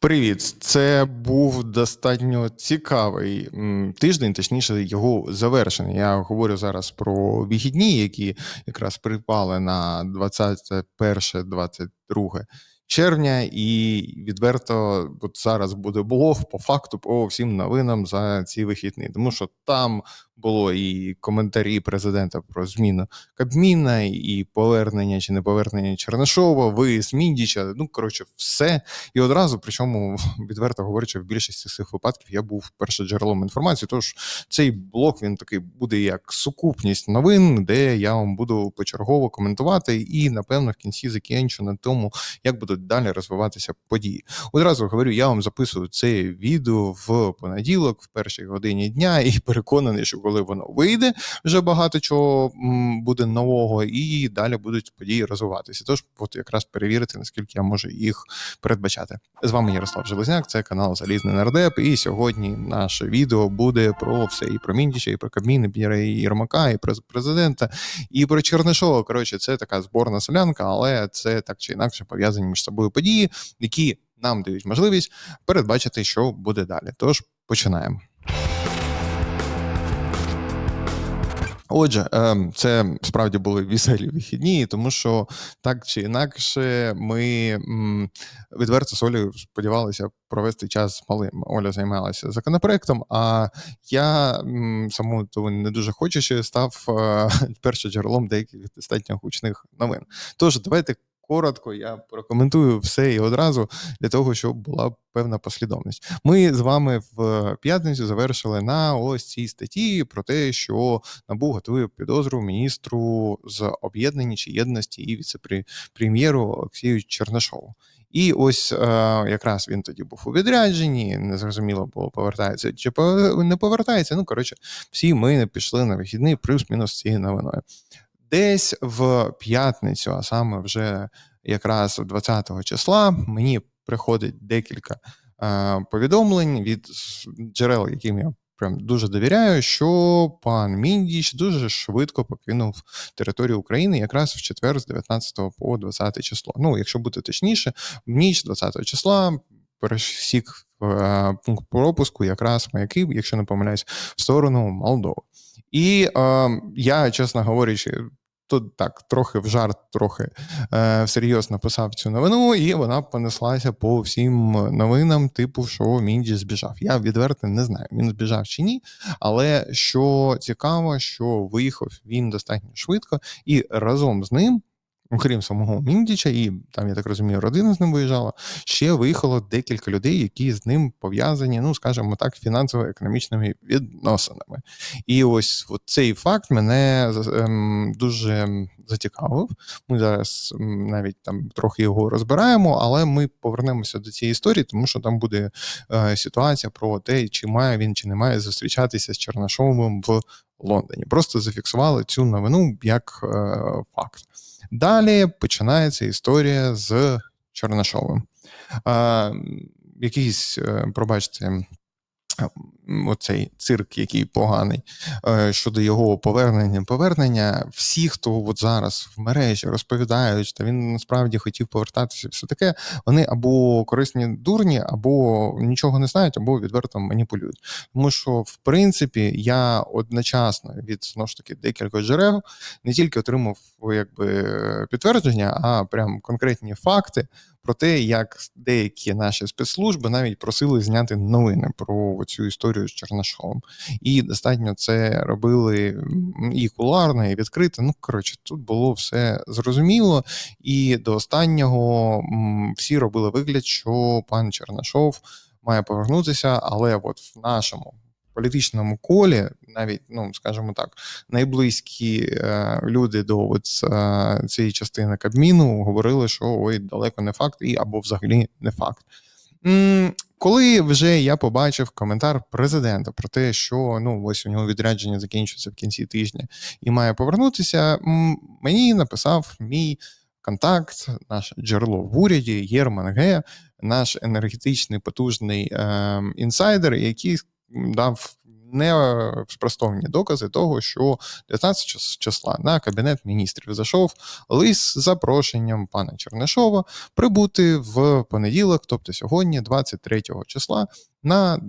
Привіт, це був достатньо цікавий тиждень, точніше, його завершення. Я говорю зараз про вихідні, які якраз припали на 21-22 червня, і відверто, от зараз буде блог по факту по всім новинам за ці вихідні, тому що там було і коментарі президента про зміну Кабміна, і повернення чи не повернення Чернишова, виїзд Міндіча. Ну коротше, все. І одразу, причому відверто говорячи, в більшості цих випадків я був перше джерелом інформації. Тож цей блок він такий буде як сукупність новин, де я вам буду почергово коментувати, і напевно в кінці закінчу на тому, як будуть далі розвиватися події. Одразу говорю, я вам записую це відео в понеділок, в першій годині дня, і переконаний, що коли воно вийде, вже багато чого буде нового, і далі будуть події розвиватися. Тож, от якраз перевірити, наскільки я можу їх передбачати. З вами Ярослав Железняк, це канал Залізний Нардеп. І сьогодні наше відео буде про все: і про Міндіча, і про Кабмін, і про Єрмака, і про президента, і про Чернишова. Коротше, це така зборна солянка, але це так чи інакше пов'язані між собою події, які нам дають можливість передбачити, що буде далі. Тож починаємо. Отже, ем, це справді були веселі вихідні, тому що так чи інакше, ми відверто з Олею сподівалися провести час з малим. Оля займалася законопроектом, а я саму того не дуже хочучи став е, першим джерелом деяких достатньо гучних новин. Тож давайте. Коротко я прокоментую все і одразу для того, щоб була певна послідовність. Ми з вами в п'ятницю завершили на ось цій статті про те, що НАБУ готує підозру міністру з об'єднання чи єдності і віце-прем'єру Олексію Чернишову. І ось е, якраз він тоді був у відрядженні, незрозуміло було повертається чи не повертається. Ну коротше, всі ми пішли на вихідний, плюс-мінус цією новиною. Десь в п'ятницю, а саме вже якраз 20-го числа, мені приходить декілька е, повідомлень від джерел, яким я прям дуже довіряю, що пан Міндіч дуже швидко покинув територію України якраз в четвер з 19 по 20 число. Ну, якщо бути точніше, в ніч 20 числа пересік е, пункт пропуску, якраз маяки, якщо не помиляюсь, в сторону Молдови. І е, я, чесно говорячи, тут так трохи в жарт, трохи е, всерйоз написав цю новину, і вона понеслася по всім новинам, типу, що Мінді збіжав. Я відверто не знаю, він збіжав чи ні. Але що цікаво, що виїхав він достатньо швидко, і разом з ним окрім самого Міндіча, і там, я так розумію, родина з ним виїжджала. Ще виїхало декілька людей, які з ним пов'язані, ну скажімо так, фінансово-економічними відносинами. І ось цей факт мене ем, дуже зацікавив. Ми зараз навіть там трохи його розбираємо, але ми повернемося до цієї історії, тому що там буде е, ситуація про те, чи має він чи не має зустрічатися з Чернашовим в Лондоні. Просто зафіксували цю новину як е, факт. Далі починається історія з Чорношовим. Якийсь, е, пробачте, оцей цирк, який поганий е, щодо його повернення, повернення. Всі, хто от зараз в мережі розповідають, що він насправді хотів повертатися, все таке, вони або корисні дурні, або нічого не знають, або відверто маніпулюють. Тому що, в принципі, я одночасно від знову ж таки декількох джерел не тільки отримав якби підтвердження, а прям конкретні факти про те, як деякі наші спецслужби навіть просили зняти новини про цю історію з Чернашовим. І достатньо це робили і куларно, і відкрито. Ну коротше, тут було все зрозуміло, і до останнього всі робили вигляд, що пан Чернашов має повернутися, але от в нашому політичному колі, навіть, ну скажімо так, найблизькі е, люди до от, е, цієї частини Кабміну говорили, що ой, далеко не факт, і або взагалі не факт. Коли вже я побачив коментар президента про те, що ну ось у нього відрядження закінчується в кінці тижня і має повернутися, мені написав мій контакт, наше джерело в уряді, Єрман Г, наш енергетичний потужний е, інсайдер, який дав не спростовані докази того, що 19 числа на кабінет міністрів зайшов лист з запрошенням пана Чернишова прибути в понеділок, тобто сьогодні, 23 числа, на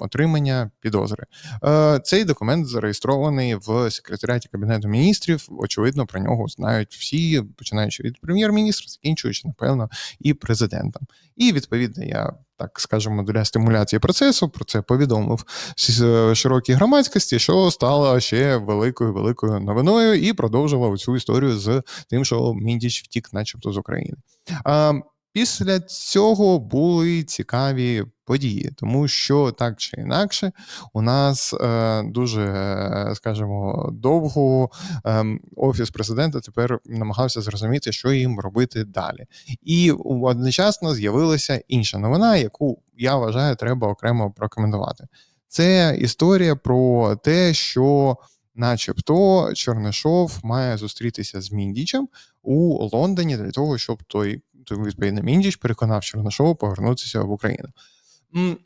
отримання підозри. Е, цей документ зареєстрований в секретаріаті кабінету міністрів. Очевидно, про нього знають всі, починаючи від прем'єр-міністра, закінчуючи, напевно, і президентом. І відповідно, я так скажемо, для стимуляції процесу про це повідомив широкій громадськості, що стало ще великою великою новиною, і продовжила цю історію з тим, що Міндіч втік, начебто, з України. Після цього були цікаві події, тому що так чи інакше, у нас е, дуже, скажімо, довго е, офіс президента тепер намагався зрозуміти, що їм робити далі. І одночасно з'явилася інша новина, яку я вважаю, треба окремо прокоментувати. Це історія про те, що. Начебто Чернишов має зустрітися з Міндічем у Лондоні для того, щоб той відповідно Міндіч переконав Чернишова повернутися в Україну.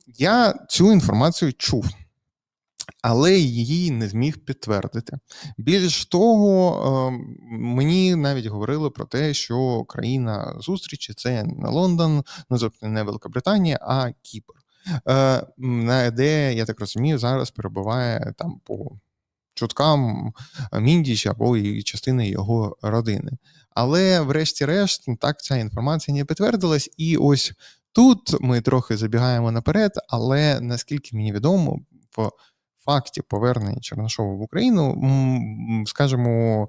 Я цю інформацію чув, але її не зміг підтвердити. Більш того, ем, мені навіть говорили про те, що країна зустрічі це не Лондон, ну тобто не Великобританія, а Кіпр. Е, де, я так розумію, зараз перебуває там по чуткам Міндіч або і частини його родини. Але, врешті-решт, так ця інформація не підтвердилась, і ось тут ми трохи забігаємо наперед, але наскільки мені відомо, в факті повернення Чернашова в Україну, скажімо,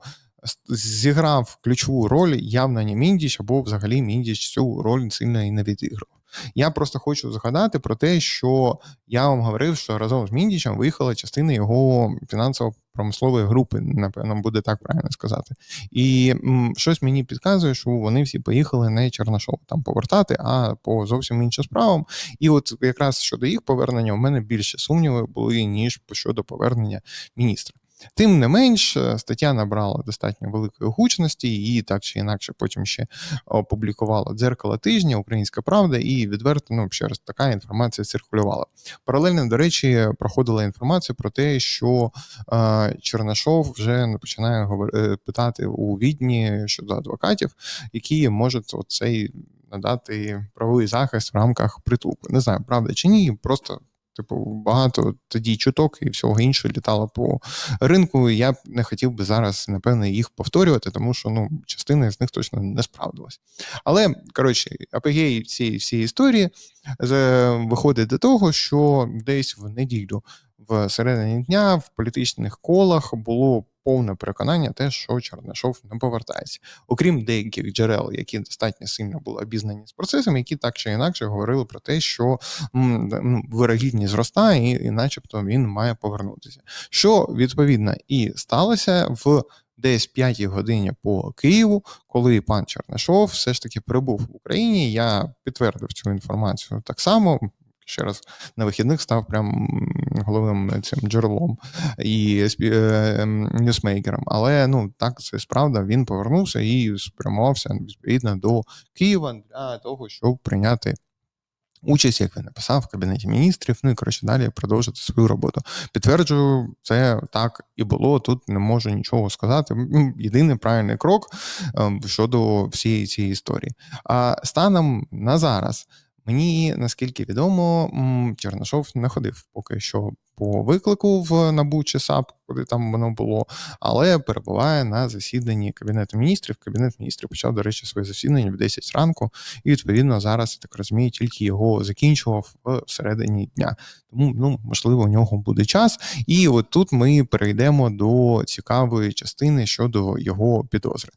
зіграв ключову роль явно не Міндіч, або взагалі Міндіч цю роль сильно і не відіграв. Я просто хочу згадати про те, що я вам говорив, що разом з Міндічем виїхала частина його фінансово-промислової групи, напевно, буде так правильно сказати. І м, щось мені підказує, що вони всі поїхали не Чернашов там повертати, а по зовсім іншим справам. І от якраз щодо їх повернення, у мене більше сумніви були ніж щодо повернення міністра. Тим не менш, е, стаття набрала достатньо великої гучності, її так чи інакше потім ще опублікувала дзеркало тижня, Українська Правда, і відверто ну ще раз така інформація циркулювала. Паралельно, до речі, проходила інформація про те, що е, Чернашов вже починає говорити питати у відні щодо адвокатів, які можуть оцей надати правовий захист в рамках притулку. Не знаю, правда чи ні, просто. Типу, багато тоді чуток і всього іншого літало по ринку. Я б не хотів би зараз, напевне, їх повторювати, тому що ну, частина з них точно не справдилась. Але коротше, апогей цієї всієї історії виходить до того, що десь в неділю в середині дня в політичних колах було повне переконання, те, що Чернишов не повертається, окрім деяких джерел, які достатньо сильно були обізнані з процесом, які так чи інакше говорили про те, що вирогідність зростає, і, начебто, він має повернутися. Що відповідно і сталося в. Десь 5 годині по Києву, коли пан Чернишов все ж таки прибув в Україні. Я підтвердив цю інформацію так само ще раз на вихідних став прям головним цим джерелом і е, ем, ньюсмейкером. Але ну так це справда. Він повернувся і спрямувався відповідно до Києва для того, щоб прийняти. Участь, як він написав в кабінеті міністрів, ну і коротше далі продовжити свою роботу. Підтверджую, це так і було. Тут не можу нічого сказати. Єдиний правильний крок ем, щодо всієї цієї історії. А станом на зараз Мені наскільки відомо, Чернашов не ходив поки що по виклику в НАБУ чи САП, куди там воно було, але перебуває на засіданні Кабінету міністрів. Кабінет міністрів почав, до речі, своє засідання в 10 ранку, і відповідно зараз я так розумію, тільки його закінчував в середині дня. Тому ну можливо у нього буде час. І от тут ми перейдемо до цікавої частини щодо його підозри.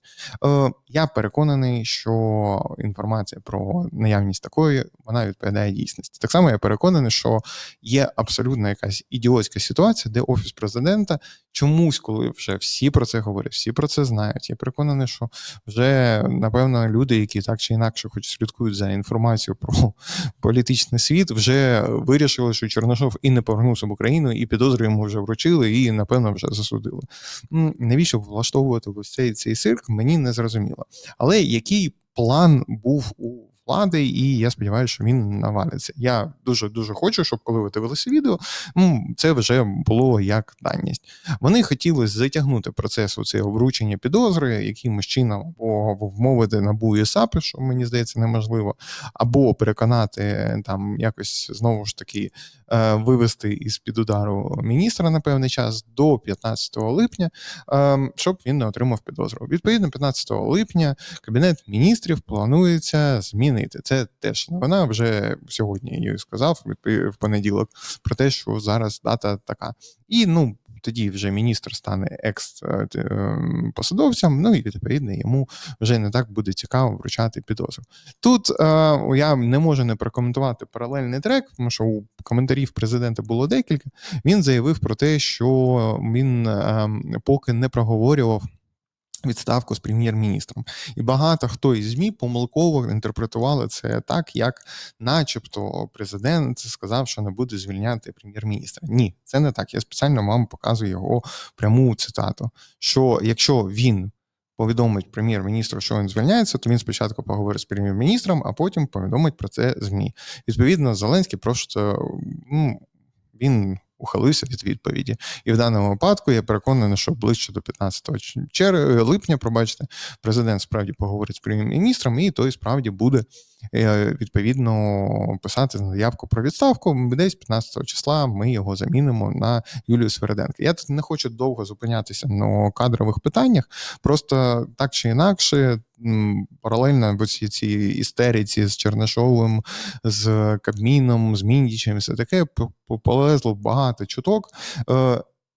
Е, Я переконаний, що інформація про наявність такої вона відповідає дійсності. Так само я переконаний, що є абсолютно якась ідіотська ситуація, де офіс президента чомусь, коли вже всі про це говорять, всі про це знають. Я переконаний, що вже напевно люди, які так чи інакше, хоч слідкують за інформацією про політичний світ, вже вирішили, що Чорношов і не повернувся в Україну, і підозри йому вже вручили, і напевно вже засудили. Навіщо влаштовувати ось цей цей цирк? Мені не зрозуміло. Але який план був у влади, і я сподіваюся, що він навалиться. Я дуже дуже хочу, щоб коли ви дивилися відео, це вже було як даність. Вони хотіли затягнути процес у це обручення підозри, якимось чином або вмовити набу і САПи, що мені здається неможливо, або переконати там якось знову ж таки е, вивести із під удару міністра на певний час до 15 липня, е, щоб він не отримав підозру. Відповідно, 15 липня кабінет міністрів планується змінити. Це теж новина вже сьогодні. Я сказав в понеділок про те, що зараз дата така. І ну тоді вже міністр стане екс-посадовцем, ну і відповідно йому вже не так буде цікаво вручати підозру. Тут е, я не можу не прокоментувати паралельний трек, тому що у коментарів президента було декілька. Він заявив про те, що він е, поки не проговорював відставку з прем'єр-міністром. І багато хто із ЗМІ помилково інтерпретували це так, як, начебто, президент сказав, що не буде звільняти прем'єр-міністра. Ні, це не так. Я спеціально вам показую його пряму цитату: що якщо він. Повідомить прем'єр-міністру, що він звільняється, то він спочатку поговорить з прем'єр-міністром, а потім повідомить про це змі. Відповідно, Зеленський просто він ухилився від відповіді. І в даному випадку я переконаний, що ближче до 15 чер... липня, пробачте, президент справді поговорить з прем'єр-міністром, і той справді буде відповідно писати заявку про відставку. Десь 15 числа ми його замінимо на Юлію Свереденко. Я тут не хочу довго зупинятися на кадрових питаннях, просто так чи інакше. Паралельно в цій цій істериці з Чернишовим, з Кабміном, з Міндічем, все таке полезло багато чуток.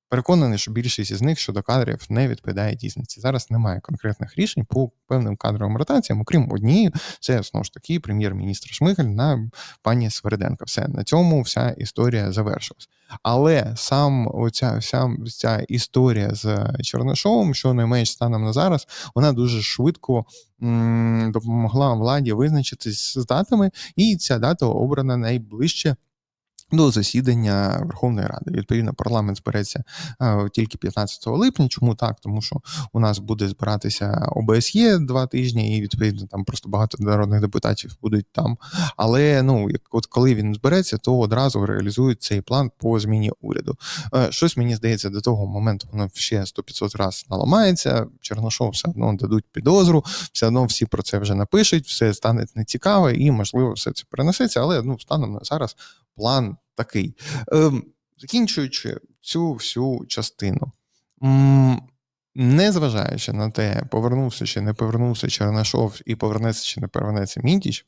Переконаний, що більшість із них щодо кадрів не відповідає дійсності. Зараз немає конкретних рішень по певним кадровим ротаціям, окрім однієї, це знову ж таки прем'єр-міністр Шмигаль на пані Свериденко. Все на цьому вся історія завершилась. Але сам оця вся ця історія з Чернишовим, що не станом на зараз, вона дуже швидко допомогла владі визначитись з датами, і ця дата обрана найближче до засідання Верховної Ради. Відповідно, парламент збереться е, тільки 15 липня. Чому так? Тому що у нас буде збиратися ОБСЄ два тижні, і відповідно там просто багато народних депутатів будуть там. Але ну як от коли він збереться, то одразу реалізують цей план по зміні уряду. Е, щось мені здається, до того моменту воно ще 100-500 разів наламається. Черношов все одно дадуть підозру, все одно всі про це вже напишуть, все стане нецікаве, і можливо все це перенесеться. Але ну станом на зараз план такий. Ем, Закінчуючи цю всю частину, незважаючи на те, повернувся чи не повернувся Чернашов і повернеться чи не повернеться Міндіч,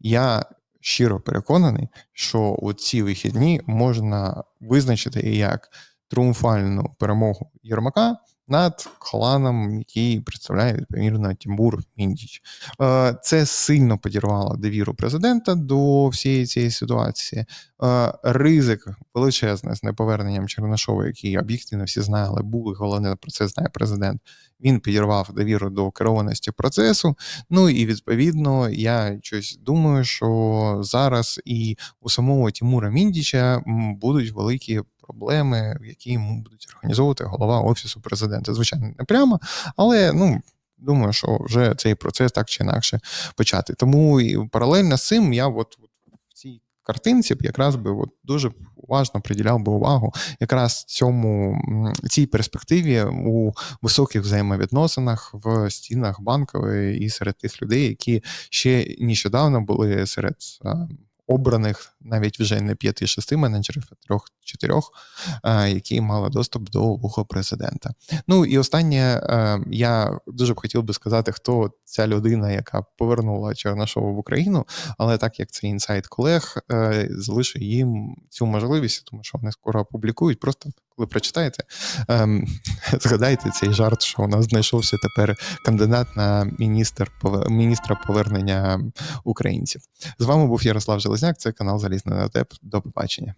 я щиро переконаний, що у ці вихідні можна визначити як тріумфальну перемогу Єрмака над кланом, який представляє відповідно Тімбур Міндіч. Е, це сильно подірвало довіру президента до всієї цієї ситуації. Е, ризик величезний з неповерненням Чернашова, який об'єктивно всі знали, був і головне про це знає президент. Він підірвав довіру до керованості процесу. Ну і відповідно, я щось думаю, що зараз і у самого Тімура Міндіча будуть великі проблеми, які йому будуть організовувати голова офісу президента. Звичайно, не прямо, але ну. Думаю, що вже цей процес так чи інакше почати. Тому і паралельно з цим я от, картинці б якраз би от дуже уважно приділяв би увагу якраз цьому цій перспективі у високих взаємовідносинах в стінах банкової і серед тих людей, які ще нещодавно були серед обраних навіть вже не п'яти-шести менеджерів, а трьох-чотирьох, які мали доступ до вуха президента. Ну і останнє е, я дуже б хотів би сказати, хто ця людина, яка повернула Чернашову в Україну, але так як це інсайт колег, е, залишу їм цю можливість, тому що вони скоро опублікують. Просто коли прочитаєте, ем, згадайте цей жарт, що у нас знайшовся тепер кандидат на міністр міністра повернення українців. З вами був Ярослав Железняк. Це канал Залізний Натеп. До побачення.